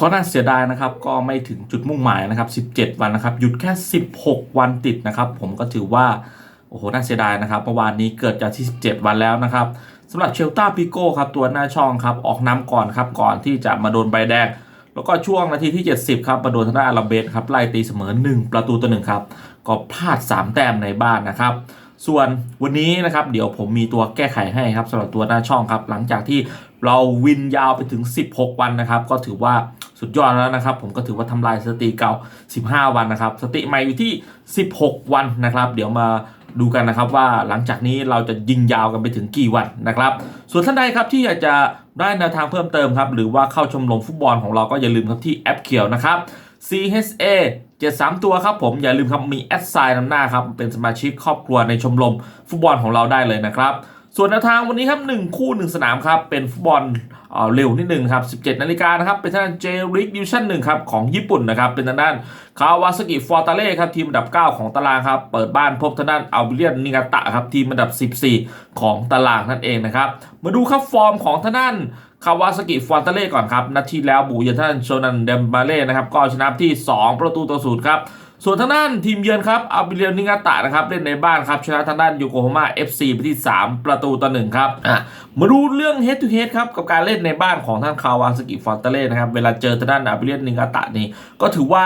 ก็น่าเสียดายนะครับก็ไม่ถึงจุดมุ่งหมายนะครับ 17 วันนะครับ หยุดแค่ 16 วันติดนะครับ ผมก็ถือว่าโอ้โหน่าเสียดายนะครับเมื่อวานนี้เกิดจากที่17 วันแล้วนะครับสำหรับเชลตาปิโก้ครับตัวหน้าช่องครับออกน้ำก่อนครับก่อนที่จะมาโดนใบแดง แล้วก็ช่วงนาทีที่ 70 ครับมาโดนทางด้านอาราเบสครับไล่ตีเสมอ 1 ประตูต่อหนึ่งครับก็พลาด 3 แต้มในบ้านนะครับส่วนวันนี้นะครับเดี๋ยวผมมีตัวแก้ไขให้ครับสำหรับตัวหน้าช่องครับหลังจากที่ เราวินยาวไปถึง 16 วันนะครับ ก็ถือว่าสุดยอดแล้วนะครับ ผมก็ถือว่าทำลายสติเก่า 15 วันนะครับ สติใหม่อยู่ที่ 16 วันนะครับ เดี๋ยวมาดูกันนะครับว่าหลังจากนี้เราจะยิงยาวกันไปถึงกี่วันนะครับ ส่วนท่านใดครับที่อยากจะได้แนวทางเพิ่มเติมครับ หรือว่าเข้าชมรมฟุตบอลของเราก็อย่าลืมครับที่แอปเขียวนะครับ CHA 73 ตัวครับผมอย่าลืมครับมีแอดไซน์นำหน้าครับเป็นสมาชิกครอบครัวในชมรมฟุตบอลของเราได้เลยนะครับ ส่วนแนวทางวันนี้ครับ 1 คู่ 1 สนามครับ เป็นฟุตบอลเร็วนิดหนึ่งครับ 17 นาฬิกานะครับ เป็นทางด้านเจริกดิวชั่นหนึ่งครับ ของญี่ปุ่นนะครับ เป็นทางด้านคาวาสกิฟอร์ตาเล่ครับ ทีมอันดับ 9 ของตารางครับ เปิดบ้านพบทางด้านอัลเบียนนิกาตะครับ ทีมอันดับ 14 ของตารางนั่นเองนะครับ มาดูครับฟอร์มของทางด้านคาวาสกิฟอร์ตาเล่ก่อนครับ นัดที่แล้วบูเยือนทางด้านโชนันเดมบาเล่นะครับ ก็ชนะที่ 2 ประตูต่อศูนย์ครับ ส่วนทางด้านทีมเยือนครับอาบิเลียนิงาตะนะครับเล่นในบ้านครับชนะทางด้านยูโกฮาม่า FC ไปที่ 3 ประตูต่อหนึ่งครับอะมาดูเรื่อง head to head ครับกับการเล่นในบ้านของท่านคาวาสกิฟอนเตเล่นะครับเวลาเจอทางด้านอาบิเลียนิงาตะนี่ก็ถือว่า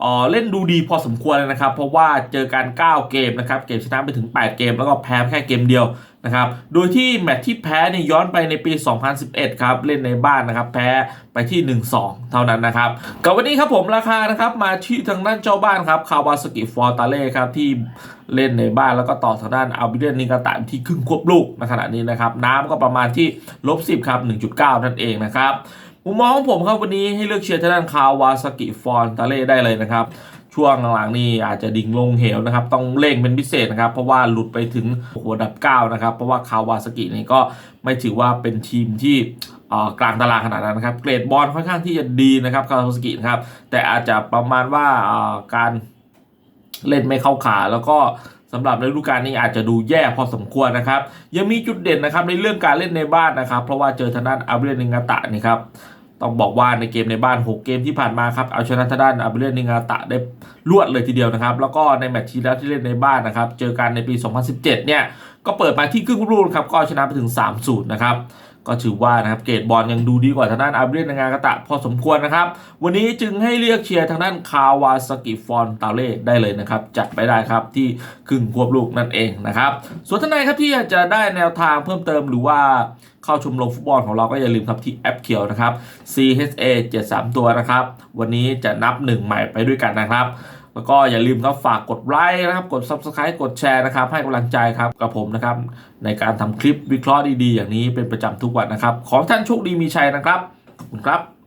เออเล่นดูดีพอสมควรเลยนะครับ เพราะว่าเจอการ 9 เกมนะครับเกมชนะไปถึง 8 เกม แล้วก็แพ้แค่เกมเดียวนะครับโดยที่แมตช์ที่แพ้เนี่ยย้อนไปในปี 2011 ครับ เล่นในบ้านนะครับแพ้ไปที่ 1-2 เท่านั้นนะครับกับวันนี้ครับผมราคานะครับมาที่ทางด้านเจ้าบ้านครับคาวาสกิฟอร์ตาเล่ครับที่เล่นในบ้านแล้วก็ต่อทางด้านอัลบิเลียนนิกาตะที่ครึ่งควบลูกในขณะนี้นะครับน้ำก็ประมาณที่ลบ10ครับ1.9 นั่นเองนะครับ มุมมองของผมครับวันนี้ให้เลือกเชียร์ทางด้านคาวาสกิฟอร์ตาเล่ได้เลยนะครับ ช่วงหลังๆนี่อาจจะดิ่งลงเหวนะครับ ต้องเร่งเป็นพิเศษนะครับ เพราะว่าหลุดไปถึงหัวดับ9นะครับ เพราะว่าคาวาสกินี่ก็ไม่ถือว่าเป็นทีมที่กลางตารางขนาดนั้นนะครับ เกรดบอลค่อนข้างที่จะดีนะครับคาวาสกินะครับ แต่อาจจะประมาณว่าการเล่นไม่เข้าขาแล้วก็สำหรับฤดูกาลนี้อาจจะดูแย่พอสมควรนะครับ ยังมีจุดเด่นนะครับในเรื่องการเล่นในบ้านนะครับ เพราะว่าเจอทางด้านอาเบเรนิงาตะนี่ครับ ต้องบอกว่าในเกมในบ้าน 6 เกมที่ผ่านมาครับ เอาชนะทางด้านอาเบเลนิงาตะได้รวดเลยทีเดียวนะครับ แล้วก็ในแมตช์ที่แล้วที่เล่นในบ้านนะครับ เจอกันในปี 2017 เนี่ย ก็เปิดมาที่ครึ่งรุ่นครับ ก็ชนะไปถึง 3 0 นะครับ ก็ถือว่านะครับเกรดบอลยังดูดีกว่าทางด้านอาเบเรนิงากาตะพอสมควรนะครับ วันนี้จึงให้เรียกเชียร์ทางด้านคาวาสกิฟอนตาเล่ได้เลยนะครับ จัดไปได้ครับที่ครึ่งควบลูกนั่นเองนะครับ ส่วนท่านใดครับที่อยากจะได้แนวทางเพิ่มเติมหรือว่าเข้าชมรมฟุตบอลของเราก็อย่าลืมครับที่แอปเขียวนะครับ CHA 73 ตัวนะครับ วันนี้จะนับหนึ่งใหม่ไปด้วยกันนะครับ แล้วก็อย่าลืมครับฝากกดไลค์นะครับ กด Subscribe กดแชร์นะครับ ให้กำลังใจครับกับผมนะครับ ในการทำคลิปวิเคราะห์ดีๆ อย่างนี้เป็นประจำทุกวันนะครับ ขอท่านโชคดีมีชัยนะครับ ขอบคุณครับ